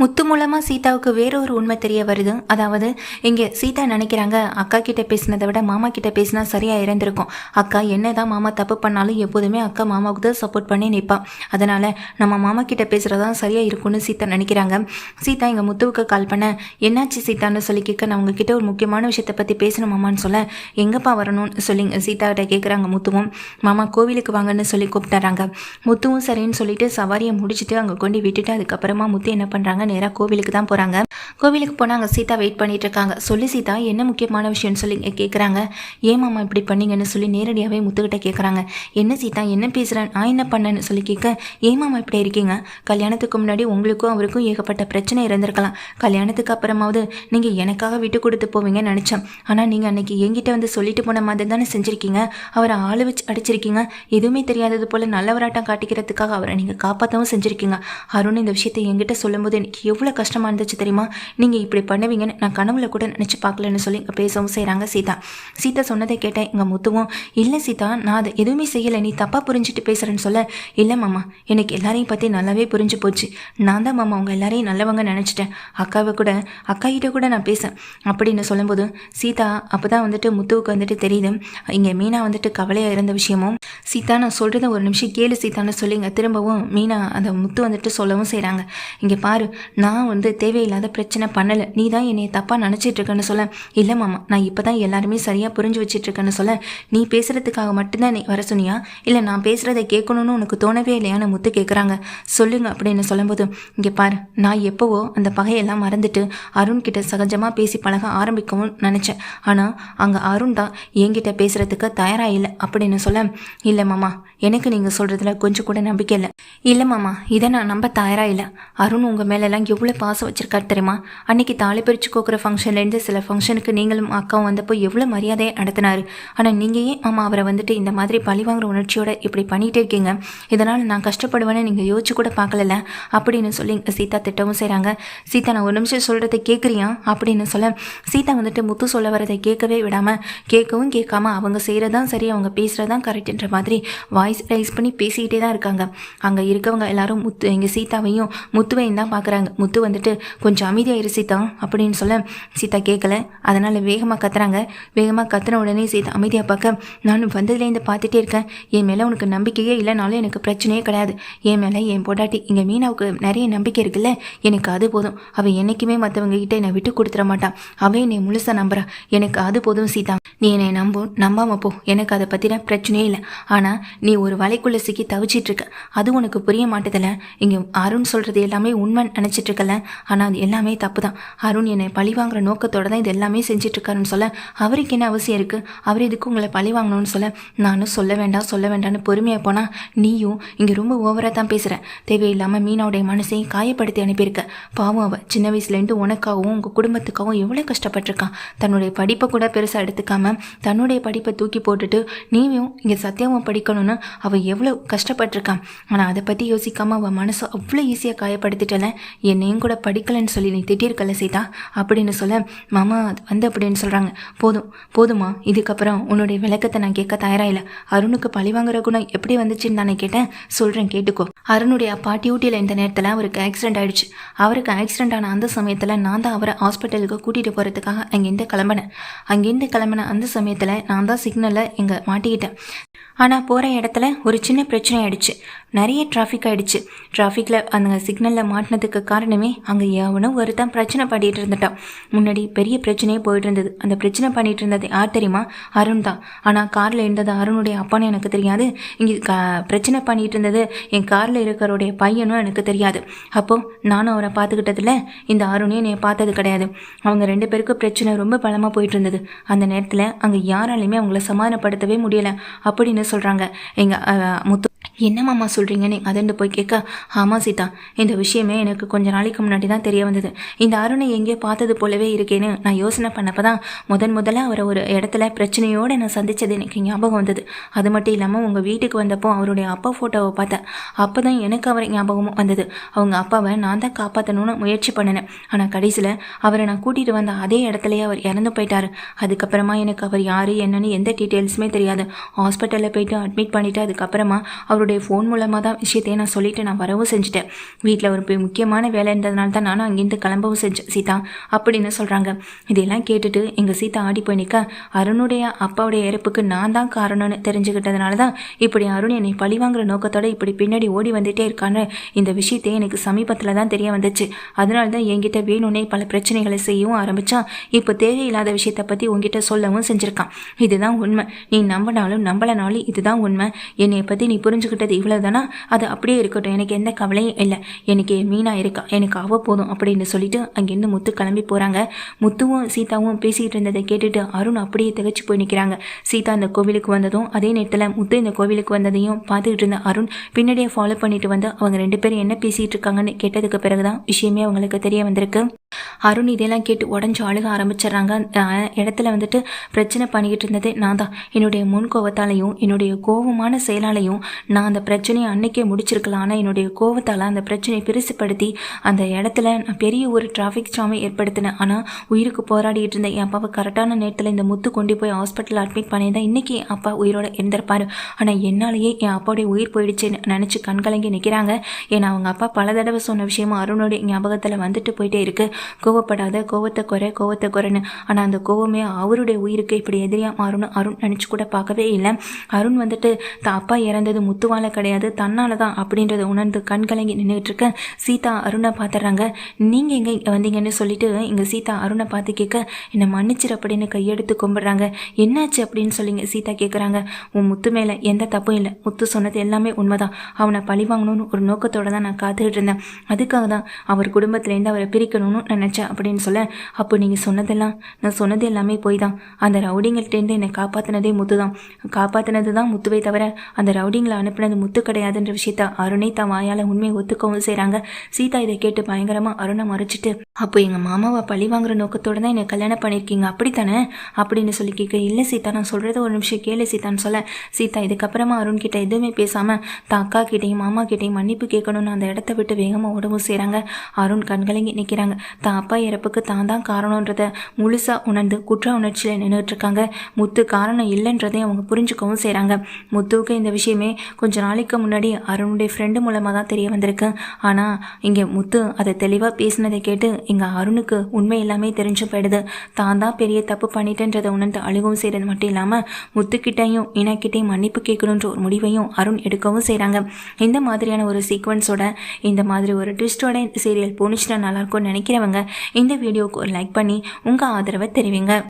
முத்து மூலமாக சீதாவுக்கு வேற ஒரு உண்மை தெரிய வருது. அதாவது இங்கே சீதா நினைக்கிறாங்க அக்கா கிட்ட பேசினதை விட மாமா கிட்ட பேசினா சரியாக இறந்துருக்கும். அக்கா என்னதான் மாமா தப்பு பண்ணாலும் எப்போதுமே அக்கா மாமாவுக்கு தான் சப்போர்ட் பண்ணி நிற்பா. அதனால் நம்ம மாமா கிட்ட பேசுகிறதா சரியாக இருக்கும்னு சீதா நினைக்கிறாங்க. சீதா எங்கள் முத்துவுக்கு கால் பண்ண என்னாச்சு சீதான்னு சொல்லி கேட்க நான் உங்ககிட்ட ஒரு முக்கியமான விஷயத்தை பற்றி பேசணும் மாமான்னு சொல்ல எங்கப்பா வரணும்னு சொல்லி சீதாகிட்ட கேட்குறாங்க முத்துவும். மாமா கோவிலுக்கு வாங்கன்னு சொல்லி கூப்பிட்டுறாங்க. முத்துவும் சரின்னு சொல்லிட்டு சவாரியை முடிச்சுட்டு அங்கே கொண்டு விட்டுட்டு அதுக்கப்புறமா முத்து என்ன பண்ணுறாங்க நேராக கோவிலுக்கு தான் போகிறாங்க கோவிலுக்கு போனால் அங்கே சீதா வெயிட் பண்ணிட்டு இருக்காங்க. சொல்லி சீதா என்ன முக்கியமான விஷயம்னு சொல்லி கேட்குறாங்க ஏமாமா இப்படி பண்ணீங்கன்னு சொல்லி நேரடியாகவே முத்துக்கிட்ட கேட்குறாங்க என்ன சீதா என்ன பேசுகிறேன் நான் என்ன பண்ணேன்னு சொல்லி கேட்க ஏன் இப்படி இருக்கீங்க? கல்யாணத்துக்கு முன்னாடி உங்களுக்கும் அவருக்கும் ஏகப்பட்ட பிரச்சனை இருந்திருக்கலாம். கல்யாணத்துக்கு அப்புறமாவது நீங்கள் எனக்காக விட்டு கொடுத்து போவீங்கன்னு நினச்சேன். ஆனால் நீங்கள் அன்னைக்கு என்கிட்ட வந்து சொல்லிட்டு போன மாதிரி தானே செஞ்சுருக்கீங்க. அவரை ஆளு வச்சு அடிச்சிருக்கீங்க. எதுவுமே தெரியாதது போல் நல்லவராட்டம் காட்டிக்கிறதுக்காக அவரை நீங்கள் காப்பாற்றவும் செஞ்சுருக்கீங்க. அருண் இந்த விஷயத்தை என்கிட்ட சொல்லும்போது எனக்கு எவ்வளோ கஷ்டமாக இருந்துச்சு தெரியுமா? நீங்கள் இப்படி பண்ணுவீங்கன்னு நான் கனவுல கூட நினச்சி பார்க்கலன்னு சொல்லி இங்கே பேசவும் செய்கிறாங்க சீதா. சீதா சொன்னதை கேட்டேன் எங்கள் முத்துவும் இல்லை சீதா நான் அதை எதுவுமே செய்யலை. நீ தப்பாக புரிஞ்சுட்டு பேசுகிறேன்னு சொல்ல. இல்லை மாமா எனக்கு எல்லாரையும் பற்றி நல்லாவே புரிஞ்சு போச்சு. நான் தான் மாமா அவங்க எல்லாரையும் நல்லவங்க நினச்சிட்டேன். அக்காவை கூட அக்கா கிட்ட கூட நான் பேசேன் அப்படின்னு சொல்லும்போது சீதா அப்போ தான் வந்துட்டு முத்துவுக்கு வந்துட்டு தெரியுது. இங்கே மீனா வந்துட்டு கவலையாக இருந்த விஷயமும் சீதா நான் சொல்கிறத ஒரு நிமிஷம் கேளு சீதான்னு சொல்லி இங்கே திரும்பவும் மீனா அந்த முத்து வந்துட்டு சொல்லவும் செய்கிறாங்க இங்கே பாரு நான் வந்து தேவையில்லாத பிரச்சனை பண்ணலை. நீ தான் என்னை தப்பாக நினச்சிட்ருக்கேன்னு சொல்ல. இல்லை மாமா நான் இப்போ தான் எல்லாருமே சரியாக புரிஞ்சு வச்சிட்ருக்கேன்னு சொல்ல. நீ பேசுகிறதுக்காக மட்டும்தான் நீ வர சொன்னியா? இல்லை நான் பேசுகிறத கேட்கணும்னு உனக்கு தோணவே இல்லையான்னு முத்து கேட்குறாங்க சொல்லுங்க அப்படின்னு சொல்லும்போது இங்கே பாரு நான் எப்போவோ அந்த பகையெல்லாம் மறந்துட்டு அருண் கிட்ட சகஜமாக பேசி பழக ஆரம்பிக்கவும் நினச்சேன். ஆனால் அங்கே அருண் தான் என்கிட்ட பேசுகிறதுக்கு தயாராக இல்லை அப்படின்னு சொல்ல. இல்லை மாமா எனக்கு நீங்கள் சொல்கிறதுல கொஞ்சம் கூட நம்பிக்கை இல்லை. இல்லை மாமா இதை நான் நம்ப தயாராக இல்லை அருண் உங்கள் மேலெல்லாம் எவ்வளோ பாசம் வச்சிருக்காரு தெரியுமா? அன்னைக்கு தாலி பிரித்து கோக்குற ஃபங்க்ஷன்லேருந்து சில ஃபங்க்ஷனுக்கு நீங்களும் அக்காவும் வந்தப்போ எவ்வளோ மரியாதையை நடத்தினார். ஆனால் நீங்கள் ஏன் மாமா அவரை வந்துட்டு இந்த மாதிரி பழி வாங்குற உணர்ச்சியோட இப்படி பண்ணிகிட்டே இருக்கீங்க? இதனால் நான் கஷ்டப்படுவேன்னு நீங்கள் யோசிச்சு கூட பார்க்கல அப்படின்னு சொல்லி சீதா திட்டவும் செய்கிறாங்க சீதா நான் ஒரு நிமிஷம் சொல்கிறத கேட்குறியா அப்படின்னு சொல்ல சீதா வந்துட்டு முத்து சொல்ல வரதை கேட்கவே விடாமல் கேட்கவும் கேட்காம அவங்க செய்கிறதான் சரி அவங்க பேசுகிறதான் கரெக்டுன்ற மாதிரி வாய்ஸ் ரைஸ் பண்ணி பேசிக்கிட்டே தான் இருக்காங்க. அங்கே இருக்கவங்க எல்லாரும் முத்து எங்கள் சீதாவையும் முத்துவையும் தான் பார்க்குறாங்க முத்து வந்துட்டு கொஞ்சம் அமைதியாயிரு சீதா அப்படின்னு சொல்ல சீதா கேட்கல அதனால் வேகமாக கத்துறாங்க. வேகமாக கத்துன உடனே சீதா அமைதியாக பார்க்க நான் வந்ததுலேருந்து பார்த்துட்டே இருக்கேன். என் மேலே உனக்கு நம்பிக்கையே இல்லைனாலும் எனக்கு பிரச்சனையே கிடையாது. என் மேலே என் பொண்டாட்டி இங்கே மீனாவுக்கு நிறைய நம்பிக்கை இருக்குல்ல? எனக்கு அது போதும். அவள் என்றைக்குமே மற்றவங்க கிட்ட என்னை விட்டு கொடுத்துட மாட்டான் அவன் என்னை முழுசாக நம்புறா. எனக்கு அது போதும் சீதா. நீ என்னை நம்பும் நம்பாம போ. எனக்கு அதை பற்றின பிரச்சனையே இல்லை. ஆனால் நீ ஒரு வலைக்குள்ளே சிக்கி தவிச்சிட்டு இருக்க. அது உனக்கு புரிய மாட்டதில்ல. இங்கே அருண் சொல்கிறது எல்லாமே உண்மை நினச்சி இருக்கல ஆனால் அது எல்லாமே தப்பு தான் அருண் என்னை பழி வாங்குற நோக்கத்தோட தான் இது எல்லாமே செஞ்சிட்ருக்காருன்னு சொல்ல அவருக்கு என்ன அவசியம் இருக்குது அவர் எதுக்கு உங்களை பழி வாங்கணும்னு சொல்ல? நானும் சொல்ல வேண்டாம் சொல்ல வேண்டாம்னு பொறுமையாக போனால் நீயும் இங்கே ரொம்ப ஓவராக தான் பேசுகிற தேவையில்லாமல் மீனாவுடைய மனசையும் காயப்படுத்தி அனுப்பியிருக்க. பாவம் அவள் சின்ன வயசுலேருந்து உனக்காகவும் உங்கள் குடும்பத்துக்காகவும் எவ்வளோ கஷ்டப்பட்டிருக்கான். தன்னுடைய படிப்பை கூட பெருசாக எடுத்துக்காம தன்னுடைய படிப்பை தூக்கி போட்டுட்டு நீயும் இங்கே சத்தியமாக படிக்கணும்னு அவள் எவ்வளோ கஷ்டப்பட்டிருக்கான். ஆனால் அதை பற்றி யோசிக்காமல் அவள் மனசை அவ்வளோ ஈஸியாக காயப்படுத்திட்டல. என்னையும் கூட படிக்கலைன்னு சொல்லி நீ திட்டிருக்கல சீதா? அப்படின்னு சொல்ல மாமா வந்து அப்படின்னு சொல்கிறாங்க போதும் போதுமா இதுக்கப்புறம் உன்னுடைய விளக்கத்தை நான் கேட்க தயாராக இல்லை அருணுக்கு பழி வாங்குற குணம் எப்படி வந்துச்சுன்னு நானே கேட்டேன். சொல்கிறேன் கேட்டுக்கோ. அருணுடைய அப்பா டியூட்டியில் இந்த நேரத்தில் அவருக்கு ஆக்சிடென்ட் ஆயிடுச்சு. அவருக்கு ஆக்சிடென்ட் ஆன அந்த சமயத்தில் நான் தான் அவரை ஹாஸ்பிட்டலுக்கு கூட்டிகிட்டு போகிறதுக்காக அங்கேருந்து கிளம்பினேன். அங்கேருந்து கிளம்பின அந்த சமயத்தில் நான் தான் சிக்னலில் இங்கே மாட்டிக்கிட்டேன். ஆனால் போகிற இடத்துல ஒரு சின்ன பிரச்சனை ஆயிடுச்சு. நிறைய டிராஃபிக் ஆயிடுச்சு. டிராஃபிக்கில் அந்த சிக்னலில் மாட்டினதுக்கு காரணமே அங்கே எவனும் ஒருத்தன் பிரச்சனை பண்ணிட்டு இருந்துட்டான். முன்னாடி பெரிய பிரச்சனையே போயிட்டு இருந்தது அந்த பிரச்சனை பண்ணிட்டு இருந்தது யார் தெரியுமா? அருண் தான். ஆனால் காரில் இருந்தது அருணுடைய அப்பான்னு எனக்கு தெரியாது. இங்கே க பிரச்சனை பண்ணிட்டு இருந்தது என் காரில் இருக்கிறோடைய பையனும் எனக்கு தெரியாது. அப்போது நானும் அவரை பார்த்துக்கிட்டதில்ல. இந்த அருணையும் என்னை பார்த்தது கிடையாது. அவங்க ரெண்டு பேருக்கும் பிரச்சனை ரொம்ப பலமாக போயிட்டு இருந்தது. அந்த நேரத்தில் அங்கே யாராலையுமே அவங்கள சமாதானப்படுத்தவே முடியலை. அப்படின்னு சொல்கிறாங்க எங்கள் முத்து என்ன மாமா சொல்கிறீங்கன்னு அதண்டு போய் கேட்க. ஆமாம் சீதா. இந்த விஷயமே எனக்கு கொஞ்ச நாளைக்கு முன்னாடி தான் தெரிய வந்தது. இந்த அருணை எங்கேயோ பார்த்தது போலவே இருக்கேன்னு நான் யோசனை பண்ணப்போ தான் முதன் முதல்ல அவரை ஒரு இடத்துல பிரச்சனையோடு நான் சந்தித்தது எனக்கு ஞாபகம் வந்தது. அது மட்டும் இல்லாமல் உங்கள் வீட்டுக்கு வந்தப்போ அவருடைய அப்பா ஃபோட்டோவை பார்த்தேன். அப்போ தான் எனக்கு அவர் ஞாபகமும் வந்தது. அவங்க அப்பாவை நான் தான் காப்பாற்றணும்னு முயற்சி பண்ணினேன். ஆனால் கடைசியில் அவரை நான் கூட்டிகிட்டு வந்த அதே இடத்துலயே அவர் இறந்து போயிட்டார். அதுக்கப்புறமா எனக்கு அவர் யார் என்னன்னு எந்த டீட்டெயில்ஸுமே தெரியாது. ஹாஸ்பிட்டலில் போயிட்டு அட்மிட் பண்ணிவிட்டு அதுக்கப்புறமா அவருடைய அவருடைய ஃபோன் மூலமாக தான் விஷயத்தையே நான் சொல்லிவிட்டு நான் வரவும் செஞ்சுட்டேன். வீட்டில் ஒரு முக்கியமான வேலை இருந்ததுனால தான் நானும் அங்கேருந்து கிளம்பவும் செஞ்சேன் சீதா. அப்படின்னு சொல்கிறாங்க இதெல்லாம் கேட்டுட்டு எங்கள் சீதா ஆடி போய் நிற்க அருணுடைய அப்பாவுடைய இறப்புக்கு நான் தான் காரணம்னு தெரிஞ்சுக்கிட்டதுனால தான் இப்படி அருண் என்னை பழிவாங்கிற நோக்கத்தோட இப்படி பின்னாடி ஓடி வந்துட்டே இருக்கான்னு இந்த விஷயத்தை எனக்கு சமீபத்தில் தான் தெரிய வந்துச்சு. அதனால தான் என்கிட்ட வேணும்னே பல பிரச்சனைகளை செய்யவும் ஆரம்பித்தான் இப்போ தேவையில்லாத விஷயத்தை பற்றி உங்ககிட்ட சொல்லவும் செஞ்சுருக்கான். இதுதான் உண்மை. நீ நம்பினாலும் நம்பலனாலும் இதுதான் உண்மை. என்னை பற்றி நீ புரிஞ்சுக்கிட்டு புரிஞ்சுக்கிட்டது இவ்வளோதானா அது அப்படியே இருக்கட்டும். எனக்கு எந்த கவலையும் இல்லை. எனக்கு என் மீனா இருக்கா? எனக்கு அவ போதும் அப்படின்னு சொல்லிட்டு அங்கேருந்து முத்து கிளம்பி போகிறாங்க முத்துவும் சீதாவும் பேசிகிட்டு இருந்ததை கேட்டுட்டு அருண் அப்படியே திகச்சு போய் நிற்கிறாங்க சீதா இந்த கோவிலுக்கு வந்ததும் அதே நேரத்தில் முத்து இந்த கோவிலுக்கு வந்ததையும் பார்த்துக்கிட்டு இருந்த அருண் பின்னாடியே ஃபாலோ பண்ணிட்டு வந்து அவங்க ரெண்டு பேரும் என்ன பேசிகிட்டு இருக்காங்கன்னு கேட்டதுக்கு பிறகுதான் விஷயமே அவங்களுக்கு தெரிய வந்திருக்கு. அருண் இதெல்லாம் கேட்டு உடஞ்சி அழுக ஆரம்பிச்சிடுறாங்க. இடத்துல வந்துட்டு பிரச்சனை பண்ணிக்கிட்டு இருந்ததே நான் தான். என்னுடைய முன் கோவத்தாலையும் என்னுடைய கோவமான செயலாலையும் நான் அந்த பிரச்சனையை அன்னைக்கே முடிச்சிருக்கலாம். ஆனால் என்னுடைய கோவத்தால் அந்த பிரச்சனையை பெருசுப்படுத்தி அந்த இடத்துல நான் பெரிய ஒரு டிராஃபிக் ஜாமை ஏற்படுத்தினேன். ஆனால் உயிருக்கு போராடிட்டு இருந்த என் அப்பாவை கரெக்டான நேரத்தில் இந்த முத்து கொண்டு போய் ஹாஸ்பிட்டல் அட்மிட் பண்ணியிருந்தா இன்றைக்கி என் அப்பா உயிரோட இருந்திருப்பாரு. ஆனால் என்னாலேயே என் அப்பாவுடைய உயிர் போயிடுச்சுன்னு நினச்சி கண்கலங்கி நிற்கிறாங்க ஏன்னா அவங்க அப்பா பல தடவை சொன்ன விஷயமா அருணோடைய ஞாபகத்தில் வந்துட்டு போயிட்டே இருக்குது கோவப்படாத கோவத்தை குறை கோவத்தை குறைன்னு. ஆனால் அந்த கோவமே அவருடைய உயிருக்கு இப்படி எதிரியாக மாறும்னு அருண் நினச்சி கூட பார்க்கவே இல்லை. அருண் வந்துட்டு தான் அப்பா இறந்தது முத்துவால கிடையாது. தன்னால தான் அப்படின்றத உணர்ந்து கண்கலங்கி நின்றுட்டு இருக்க சீதா அருணை பார்த்துறாங்க நீங்கள் எங்கே இங்கே வந்தீங்கன்னு சொல்லிட்டு இங்கே சீதா அருணை பார்த்து கேட்க என்னை மன்னிச்சிரு அப்படின்னு கையெடுத்து கும்பிடுறாங்க. என்னாச்சு? அப்படின்னு சொல்லிங்க சீதா கேட்குறாங்க. உன் முத்து மேலே எந்த தப்பும் இல்லை. முத்து சொன்னது எல்லாமே உண்மைதான். அவனை பழி வாங்கணும்னு ஒரு நோக்கத்தோட தான் நான் காத்துக்கிட்டு இருந்தேன். அதுக்காக தான் அவர் குடும்பத்துலேருந்து அவரை பிரிக்கணும்னு நினச்சேன் அப்படின்னு சொல்ல அப்போ நீங்கள் சொன்னதெல்லாம் நான் சொன்னது எல்லாமே போய் தான் அந்த ரவுடிங்கள்ட்டேருந்து என்னை காப்பாற்றினதே முத்து தான் காப்பாற்றினது தான் முத்துவை தவிர அந்த ரவுடிங்களை அனுப்பினது முத்து கிடையாதுன்ற விஷயத்த அருணை தான் வாயால் உண்மையை ஒத்துக்கவும் செய்கிறாங்க சீதா இதை கேட்டு பயங்கரமாக அருணை மறைச்சிட்டு அப்போ எங்கள் மாமாவை பழி வாங்குற நோக்கத்தோடு தான் என்னை கல்யாணம் பண்ணியிருக்கீங்க. அப்படித்தானே? அப்படின்னு சொல்லி கேட்க இல்லை சீதா நான் சொல்கிறத ஒரு நிமிஷம் கேளு சீதான்னு சொல்ல. சீதா இதுக்கப்புறமா அருண் கிட்ட எதுவுமே பேசாமல் தான் அக்கா கிட்டேயும் மாமா கிட்டேயும் மன்னிப்பு கேட்கணும்னு அந்த இடத்த விட்டு வேகமாக உடம்பு செய்கிறாங்க அருண் கண்கலங்கி நிற்கிறாங்க தான் அப்பா இறப்புக்கு தான் தான் காரணன்றத முழுசாக உணர்ந்து குற்ற உணர்ச்சியில் நின்றுட்டுருக்காங்க முத்து காரணம் இல்லைன்றதையும் அவங்க புரிஞ்சுக்கவும் செய்கிறாங்க முத்துவுக்கு இந்த விஷயமே கொஞ்ச நாளைக்கு முன்னாடி அருணுடைய ஃப்ரெண்டு மூலமாக தான் தெரிய வந்திருக்கு. ஆனால் இங்கே முத்து அதை தெளிவாக பேசினதை கேட்டு இங்கே அருணுக்கு உண்மை எல்லாமே தெரிஞ்சு போயிடுது. தான் தான் பெரிய தப்பு பண்ணிட்டேன்றதை உணர்ந்து அழுகவும் செய்கிறது மட்டும் இல்லாமல் முத்துக்கிட்டையும் இனக்கிட்டையும் மன்னிப்பு கேட்கணுன்ற ஒரு முடிவையும் அருண் எடுக்கவும் செய்கிறாங்க இந்த மாதிரியான ஒரு சீக்வன்ஸோட இந்த மாதிரி ஒரு ட்விஸ்டோட சீரியல் போனிச்சுன்னா நல்லாயிருக்கும்னு நினைக்கிறவங்க இந்த வீடியோவுக்கு ஒரு லைக் பண்ணி உங்கள் ஆதரவை தெரிவிங்க.